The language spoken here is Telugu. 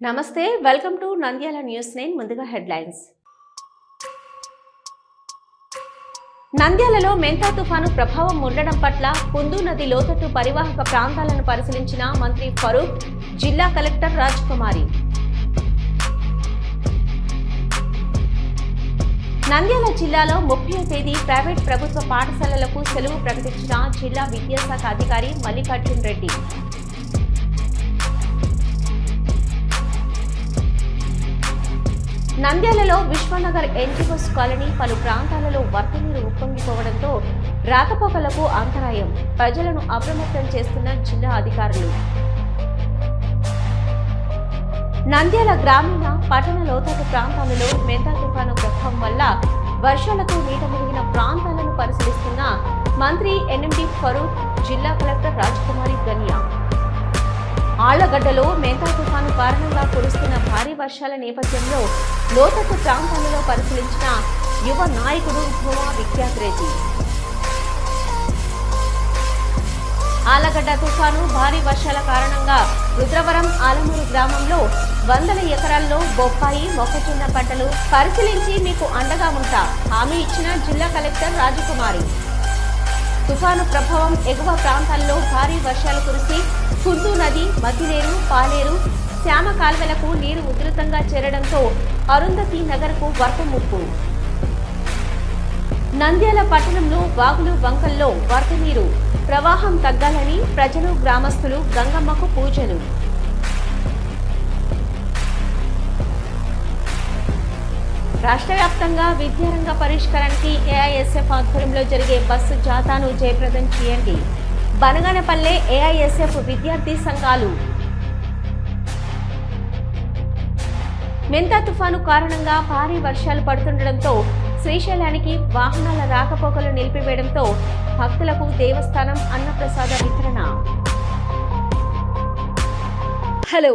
నమస్తే welcome to Nandyal news nine ముందుగా హెడ్లైన్స్. నంద్యాలలో మెంతా తుఫాను ప్రభావం ఉండడం పట్ల కుందు నది లోతట్టు పరివాహక ప్రాంతాలను పరిశీలించిన మంత్రి ఫరూక్ జిల్లా కలెక్టర్ రాజ్ కుమారి. నంద్యాల జిల్లాలో ముప్పై తేదీ ప్రైవేట్ ప్రభుత్వ పాఠశాలలకు సెలవు ప్రకటించిన జిల్లా విద్యాశాఖ అధికారి మల్లికార్జున్ రెడ్డి. నంద్యాలలో విశ్వనగర్ ఎన్జిఓస్ కాలనీ పలు ప్రాంతాలలో వరద నీరు ఉప్పొంగిపోవడంతో రాకపోకలకు అంతరాయం. ప్రజలను అప్రమత్తం చేస్తున్న జిల్లా అధికారులు. నంద్యాల గ్రామీణ పట్టణ లోతట్టు ప్రాంతాలలో మెంతా తుఫాను ప్రభావం వల్ల వర్షాలతో నీట మునిగిన ప్రాంతాలను పరిశీలిస్తున్న మంత్రి ఎన్ఎండి ఫరూక్ జిల్లా కలెక్టర్ రాజ్కుమారి ఆళ్ళగడ్డలో మేఘా తుఫాను కారణంగా కురుస్తున్న భారీ వర్షాల నేపథ్యంలో లోతట్టు ప్రాంతాలలో పరిశీలించిన యువ నాయకుడు భూమా విఖ్యాత్ రెడ్డి ఆలగడ్డ తుఫాను భారీ వర్షాల కారణంగా రుద్రవరం ఆలమూరు గ్రామంలో వందల ఎకరాల్లో బొప్పాయి మొక్కజొన్న పంటలు పరిశీలించి మీకు అండగా ఉంటా. హామీ ఇచ్చిన జిల్లా కలెక్టర్ రాజకుమారి. తుఫాను ప్రభావం ఎగువ ప్రాంతాల్లో భారీ వర్షాలు కురిసి కుందు నది మద్దినేరు పాలేరు శ్యామ కాల్వలకు నీరు ఉధృతంగా చేరడంతో అరుంధతి నగర్కు వరద ముప్పు. నంద్యాల పట్టణంలో వాగులు వంకల్లో వరద నీరు. ప్రవాహం తగ్గాలని ప్రజలు గ్రామస్తులు గంగమ్మకు పూజలు. రాష్ట్ర వ్యాప్తంగా విద్యారంగ పరిష్కారానికి ఏఐఎస్ఎఫ్ ఆధ్వర్యంలో జరిగే బస్సు జాతాను జయప్రదం చేయండి. బనగానపల్లె ఏఐఎస్ఎఫ్ విద్యార్థి సంఘాలు. మెంతా తుఫాను కారణంగా భారీ వర్షాలు పడుతుండటంతో శ్రీశైలానికి వాహనాల రాకపోకలు నిలిపివేయడంతో భక్తులకు దేవస్థానం అన్నప్రసాద వితరణ. హలో